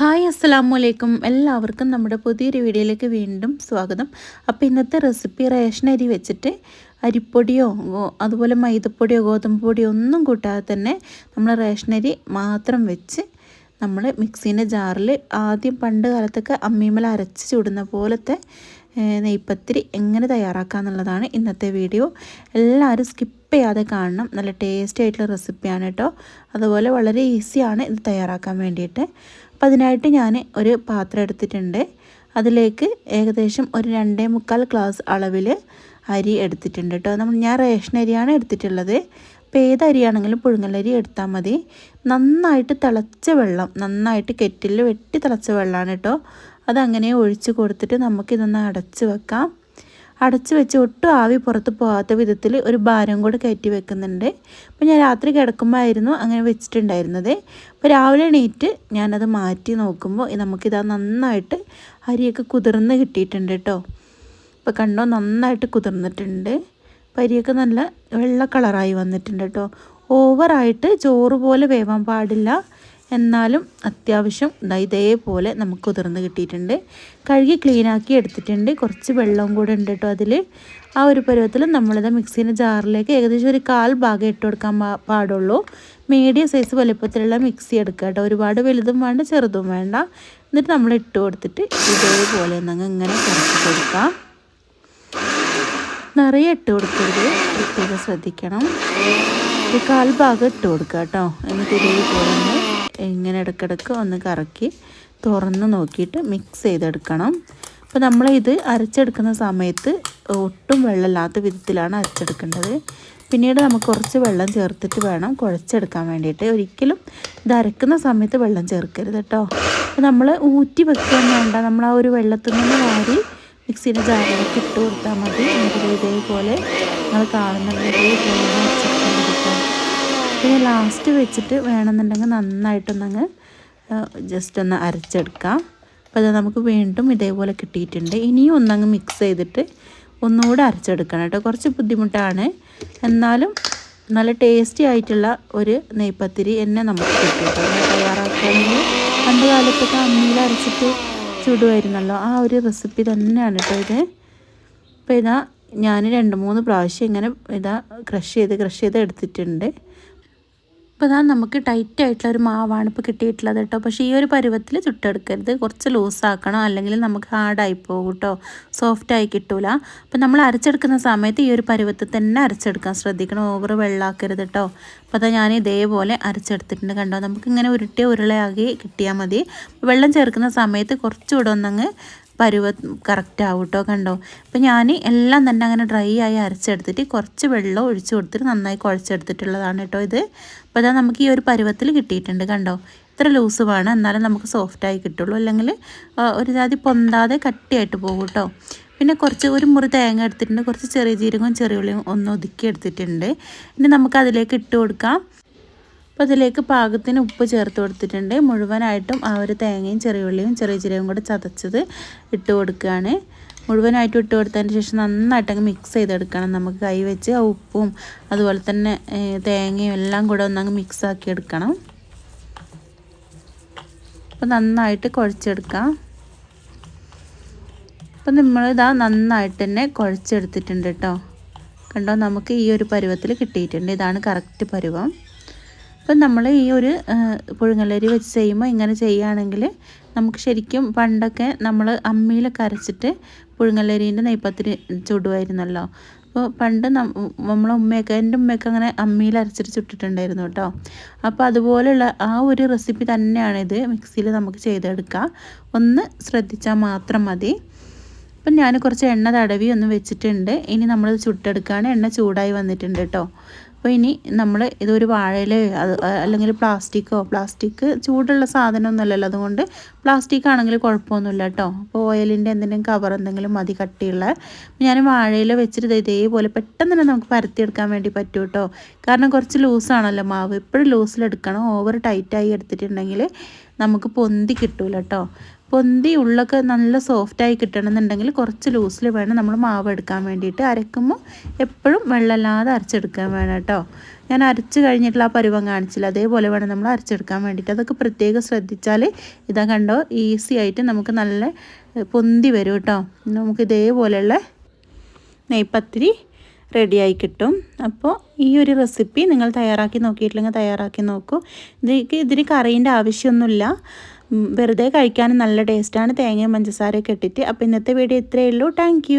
Hi അസ്സലാമു അലൈക്കും എല്ലാവർക്കും നമ്മുടെ പുതിയൊരു വീഡിയോയിലേക്ക് വീണ്ടും സ്വാഗതം. അപ്പോൾ ഇന്നത്തെ റെസിപ്പി റേഷൻ അരി വെച്ചിട്ട് അരിപ്പൊടിയോ അതുപോലെ മൈദപ്പൊടിയോ ഗോതമ്പ് പൊടിയോ ഒന്നും കൂട്ടാതെ തന്നെ നമ്മൾ റേഷൻ അരി മാത്രം വെച്ച് നമ്മൾ മിക്സീന്റെ ജാറിൽ ആദ്യം പണ്ട് കാലത്തൊക്കെ അമ്മീമൽ അരച്ച് ചൂടുന്ന പോലത്തെ നെയ്പ്പത്തിരി എങ്ങനെ തയ്യാറാക്കാമെന്നുള്ളതാണ് ഇന്നത്തെ വീഡിയോ. എല്ലാവരും സ്കിപ്പ് ചെയ്യാതെ കാണണം. നല്ല ടേസ്റ്റി ആയിട്ടുള്ള റെസിപ്പിയാണ് കേട്ടോ അതുപോലെ വളരെ ഈസിയാണ് ഇത് തയ്യാറാക്കാൻ വേണ്ടിയിട്ട്. അപ്പം അതിനായിട്ട് ഞാൻ ഒരു പാത്രം എടുത്തിട്ടുണ്ട്. അതിലേക്ക് ഏകദേശം ഒരു രണ്ടേ മുക്കാൽ ഗ്ലാസ് അളവിൽ അരി എടുത്തിട്ടുണ്ട് കേട്ടോ നമ്മൾ ഞാൻ റേഷൻ അരിയാണ് എടുത്തിട്ടുള്ളത്. അപ്പോൾ ഏത് അരിയാണെങ്കിലും പുഴുങ്ങലരി എടുത്താൽ മതി. നന്നായിട്ട് തിളച്ച വെള്ളം നന്നായിട്ട് കെറ്റിൽ വെട്ടി തിളച്ച വെള്ളമാണ് കേട്ടോ അതങ്ങനെ ഒഴിച്ച് കൊടുത്തിട്ട് നമുക്കിതൊന്ന് അടച്ച് വെക്കാം. അടച്ച് വെച്ച് ഒട്ടും ആവി പുറത്ത് പോകാത്ത വിധത്തിൽ ഒരു ഭാരം കൂടെ കയറ്റി വെക്കുന്നുണ്ട്. അപ്പോൾ ഞാൻ രാത്രി കിടക്കുമ്പോഴായിരുന്നു അങ്ങനെ വെച്ചിട്ടുണ്ടായിരുന്നത്. അപ്പോൾ രാവിലെ എണീറ്റ് ഞാനത് മാറ്റി നോക്കുമ്പോൾ നമുക്കിതാ നന്നായിട്ട് അരിയൊക്കെ കുതിർന്ന് കിട്ടിയിട്ടുണ്ട് കേട്ടോ. ഇപ്പോൾ കണ്ടോ നന്നായിട്ട് കുതിർന്നിട്ടുണ്ട്. പരിയൊക്കെ നല്ല വെള്ള കളറായി വന്നിട്ടുണ്ട് കേട്ടോ. ഓവറായിട്ട് ചോറ് പോലെ വേവാൻ പാടില്ല. എന്നാലും അത്യാവശ്യം ഇതേപോലെ നമുക്ക് കുതിർന്ന് കിട്ടിയിട്ടുണ്ട്. കഴുകി ക്ലീനാക്കി എടുത്തിട്ടുണ്ട്. കുറച്ച് വെള്ളവും കൂടെ ഉണ്ട് കേട്ടോ അതിൽ ആ ഒരു പരുവത്തിൽ നമ്മളിത് മിക്സീന്റെ ജാറിലേക്ക് ഏകദേശം ഒരു കാൽ ഭാഗം ഇട്ട് കൊടുക്കാൻ പാടുള്ളൂ. മീഡിയം സൈസ് വലുപ്പത്തിലുള്ള മിക്സി എടുക്കുക കേട്ടോ. ഒരുപാട് വലുതും വേണ്ട ചെറുതും വേണ്ട. എന്നിട്ട് നമ്മൾ ഇട്ട് കൊടുത്തിട്ട് ഇതേപോലെ നിങ്ങൾ ഇങ്ങനെ കുറച്ച് കൊടുക്കാം. നിറയെ ഇട്ട് കൊടുക്കരുത്. പ്രത്യേകം ശ്രദ്ധിക്കണം. ഒരു കാൽ ഭാഗം ഇട്ട് കൊടുക്കുക കേട്ടോ. എന്നിട്ട് ഇതേപോലെ ഇങ്ങനെ ഇടയ്ക്കിടയ്ക്ക് ഒന്ന് കറക്കി തുറന്ന് നോക്കിയിട്ട് മിക്സ് ചെയ്തെടുക്കണം. അപ്പോൾ നമ്മൾ ഇത് അരച്ചെടുക്കുന്ന സമയത്ത് ഒട്ടും വെള്ളമില്ലാത്ത വിധത്തിലാണ് അരച്ചെടുക്കേണ്ടത്. പിന്നീട് നമുക്ക് കുറച്ച് വെള്ളം ചേർത്തിട്ട് വേണം കുഴച്ചെടുക്കാൻ വേണ്ടിയിട്ട്. ഒരിക്കലും ഇത് അരക്കുന്ന സമയത്ത് വെള്ളം ചേർക്കരുത് കേട്ടോ. അപ്പോൾ നമ്മൾ ഊറ്റി വെക്കാൻ വേണ്ട. നമ്മൾ ആ ഒരു വെള്ളത്തിൽ നിന്ന് വാരി മിക്സിന്റെ ജാറിലേക്ക് ഇട്ട് കൊടുത്താൽ മതി. ഇതേപോലെ നിങ്ങൾ കാണുന്നുണ്ടെങ്കിൽ പിന്നെ ലാസ്റ്റ് വെച്ചിട്ട് വേണമെന്നുണ്ടെങ്കിൽ നന്നായിട്ടൊന്നങ്ങ് ജസ്റ്റ് ഒന്ന് അരച്ചെടുക്കാം. അപ്പോൾ അത് നമുക്ക് വീണ്ടും ഇതേപോലെ കിട്ടിയിട്ടുണ്ട്. ഇനിയും ഒന്നങ്ങ് മിക്സ് ചെയ്തിട്ട് ഒന്നുകൂടെ അരച്ചെടുക്കണം കേട്ടോ. കുറച്ച് ബുദ്ധിമുട്ടാണ്. എന്നാലും നല്ല ടേസ്റ്റി ആയിട്ടുള്ള ഒരു നെയ്പ്പത്തിരി എന്നെ നമുക്ക് കിട്ടും തയ്യാറാക്കുകയാണെങ്കിൽ പണ്ട് കാലത്തൊക്കെ അമ്മിയിൽ അരച്ചിട്ട് ചുടുമായിരുന്നല്ലോ ആ ഒരു റെസിപ്പി തന്നെയാണ് കേട്ടോ ഇത്. അപ്പോൾ ഇതാ ഞാൻ രണ്ട് മൂന്ന് പ്രാവശ്യം ഇങ്ങനെ ഇതാ ക്രഷ് ചെയ്ത് ക്രഷ് ചെയ്ത് എടുത്തിട്ടുണ്ട്. അപ്പോൾ ഇതാ നമുക്ക് ടൈറ്റ് ആയിട്ടുള്ള ഒരു മാവാണ് ഇപ്പോൾ കിട്ടിയിട്ടുള്ളത് കേട്ടോ. പക്ഷേ ഈ ഒരു പരുവത്തിൽ ചുട്ടെടുക്കരുത്. കുറച്ച് ലൂസാക്കണം അല്ലെങ്കിൽ നമുക്ക് ഹാർഡായി പോകും കേട്ടോ. സോഫ്റ്റായി കിട്ടൂല. അപ്പോൾ നമ്മൾ അരച്ചെടുക്കുന്ന സമയത്ത് ഈ ഒരു പരുവത്തിൽ തന്നെ അരച്ചെടുക്കാൻ ശ്രദ്ധിക്കണം. ഓവർ വെള്ളമാക്കരുത് കേട്ടോ. അപ്പോൾ അതാ ഞാൻ ഇതേപോലെ അരച്ചെടുത്തിട്ടുണ്ട് കണ്ടോ. നമുക്കിങ്ങനെ ഉരുട്ടിയ ഉരുളയാക്കി കിട്ടിയാൽ മതി. വെള്ളം ചേർക്കുന്ന സമയത്ത് കുറച്ചുകൂടെ ഒന്നങ്ങ് പരുവ കറക്റ്റ് ആവും കേട്ടോ കണ്ടോ? അപ്പോൾ ഞാൻ എല്ലാം തന്നെ അങ്ങനെ ഡ്രൈ ആയി അരച്ചെടുത്തിട്ട് കുറച്ച് വെള്ളം ഒഴിച്ച് കൊടുത്തിട്ട് നന്നായി കുഴച്ചെടുത്തിട്ടുള്ളതാണ് കേട്ടോ ഇത്. അപ്പോൾ അതാ നമുക്ക് ഈ ഒരു പരുവത്തിൽ കിട്ടിയിട്ടുണ്ട് കണ്ടോ? ഇത്ര ലൂസ് വേണം. എന്നാലും നമുക്ക് സോഫ്റ്റായി കിട്ടുള്ളൂ. അല്ലെങ്കിൽ ഒരു ജാതി പൊന്താതെ കട്ടിയായിട്ട് പോകും കേട്ടോ പിന്നെ കുറച്ച് ഒരു മുറി തേങ്ങ എടുത്തിട്ടുണ്ട്. കുറച്ച് ചെറിയ ജീരകവും ചെറിയ ഉള്ളിയും ഒന്ന് ഒതുക്കി എടുത്തിട്ടുണ്ട്. ഇനി നമുക്ക് അതിലേക്ക് ഇട്ട് കൊടുക്കാം. അപ്പോൾ അതിലേക്ക് പാകത്തിന് ഉപ്പ് ചേർത്ത് കൊടുത്തിട്ടുണ്ട്. മുഴുവനായിട്ടും ആ ഒരു തേങ്ങയും ചെറിയുള്ളിയും ചെറിയ ജീരകവും കൂടെ ചതച്ചത് ഇട്ട് കൊടുക്കുകയാണ്. മുഴുവനായിട്ടും ഇട്ട് കൊടുത്തതിന് ശേഷം നന്നായിട്ട് അങ്ങ് മിക്സ് ചെയ്തെടുക്കണം. നമുക്ക് കൈ വെച്ച് ആ ഉപ്പും അതുപോലെ തന്നെ തേങ്ങയും എല്ലാം കൂടെ ഒന്നങ്ങ് മിക്സ് ആക്കി എടുക്കണം അപ്പോൾ നന്നായിട്ട് കുഴച്ചെടുക്കാം. അപ്പം നമ്മളിതാ നന്നായിട്ട് തന്നെ കുഴച്ചെടുത്തിട്ടുണ്ട് കേട്ടോ കണ്ടോ? നമുക്ക് ഈ ഒരു പരുവത്തിൽ കിട്ടിയിട്ടുണ്ട്. ഇതാണ് കറക്റ്റ് പരുവം. അപ്പം നമ്മൾ ഈ ഒരു പുഴുങ്ങലരി വെച്ച് ചെയ്യുമ്പോൾ ഇങ്ങനെ ചെയ്യുകയാണെങ്കിൽ നമുക്ക് ശരിക്കും പണ്ടൊക്കെ നമ്മൾ അമ്മിയിലൊക്കെ അരച്ചിട്ട് പുഴുങ്ങലരീന്റെ നെയ്പ്പത്തിന് ചുടുമായിരുന്നല്ലോ. അപ്പോൾ പണ്ട് നമ്മളെ ഉമ്മയൊക്കെ എന്റെ ഉമ്മയൊക്കെ അങ്ങനെ അമ്മിയിൽ അരച്ചിട്ട് ചുട്ടിട്ടുണ്ടായിരുന്നു കേട്ടോ. അപ്പോൾ അതുപോലെയുള്ള ആ ഒരു റെസിപ്പി തന്നെയാണിത് മിക്സിയിൽ നമുക്ക് ചെയ്തെടുക്കാം ഒന്ന് ശ്രദ്ധിച്ചാൽ മാത്രം മതി. അപ്പം ഞാൻ കുറച്ച് എണ്ണ തടവി ഒന്ന് വെച്ചിട്ടുണ്ട്. ഇനി നമ്മൾ ചുട്ടെടുക്കുകയാണ്. എണ്ണ ചൂടായി വന്നിട്ടുണ്ട് കേട്ടോ. അപ്പോൾ ഇനി നമ്മൾ ഇതൊരു വാഴയിലോ അത് അല്ലെങ്കിൽ പ്ലാസ്റ്റിക്കോ പ്ലാസ്റ്റിക് ചൂടുള്ള സാധനമൊന്നുമല്ലല്ലോ. അതുകൊണ്ട് പ്ലാസ്റ്റിക് ആണെങ്കിൽ കുഴപ്പമൊന്നുമില്ല കേട്ടോ. അപ്പോൾ ഓയിലിന്റെ എന്തെങ്കിലും കവർ എന്തെങ്കിലും മതി കട്ടിയുള്ള. ഞാൻ വാഴയില വെച്ചിട്ട് ഇതേപോലെ പെട്ടെന്ന് തന്നെ നമുക്ക് പരത്തിയെടുക്കാൻ വേണ്ടി പറ്റും കേട്ടോ. കാരണം കുറച്ച് ലൂസാണല്ലോ മാവ്. എപ്പോഴും ലൂസിലെടുക്കണം ഓവർ ടൈറ്റായി എടുത്തിട്ടുണ്ടെങ്കിൽ നമുക്ക് പൊന്തി കിട്ടൂല കേട്ടോ. പൊന്തി ഉള്ളൊക്കെ നല്ല സോഫ്റ്റായി കിട്ടണമെന്നുണ്ടെങ്കിൽ കുറച്ച് ലൂസിൽ വേണം നമ്മൾ മാവ് എടുക്കാൻ വേണ്ടിയിട്ട്. അരക്കുമ്പോൾ എപ്പോഴും വെള്ളമില്ലാതെ അരച്ചെടുക്കാൻ വേണം കേട്ടോ. ഞാൻ അരച്ച് കഴിഞ്ഞിട്ടുള്ള ആ പരുവം കാണിച്ചില്ല. അതേപോലെ വേണം നമ്മൾ അരച്ചെടുക്കാൻ വേണ്ടിയിട്ട്. അതൊക്കെ പ്രത്യേകം ശ്രദ്ധിച്ചാൽ ഇതാ കണ്ടോ ഈസി ആയിട്ട് നമുക്ക് നല്ല പൊന്തി വരും കേട്ടോ. നമുക്ക് ഇതേപോലെയുള്ള നെയ്പത്തിരി റെഡിയായി കിട്ടും. അപ്പോൾ ഈ ഒരു റെസിപ്പി നിങ്ങൾ തയ്യാറാക്കി നോക്കിയിട്ടില്ലെങ്കിൽ തയ്യാറാക്കി നോക്കൂ. ഇതിലേക്ക് ഇതിന് കറീന്റെ ആവശ്യമൊന്നുമില്ല. വെറുതെ കഴിക്കാനും നല്ല ടേസ്റ്റാണ് തേങ്ങയും പഞ്ചസാരയൊക്കെ ഇട്ടിട്ട്. അപ്പോൾ ഇന്നത്തെ വീഡിയോ ഇത്രയേ ഉള്ളൂ. താങ്ക്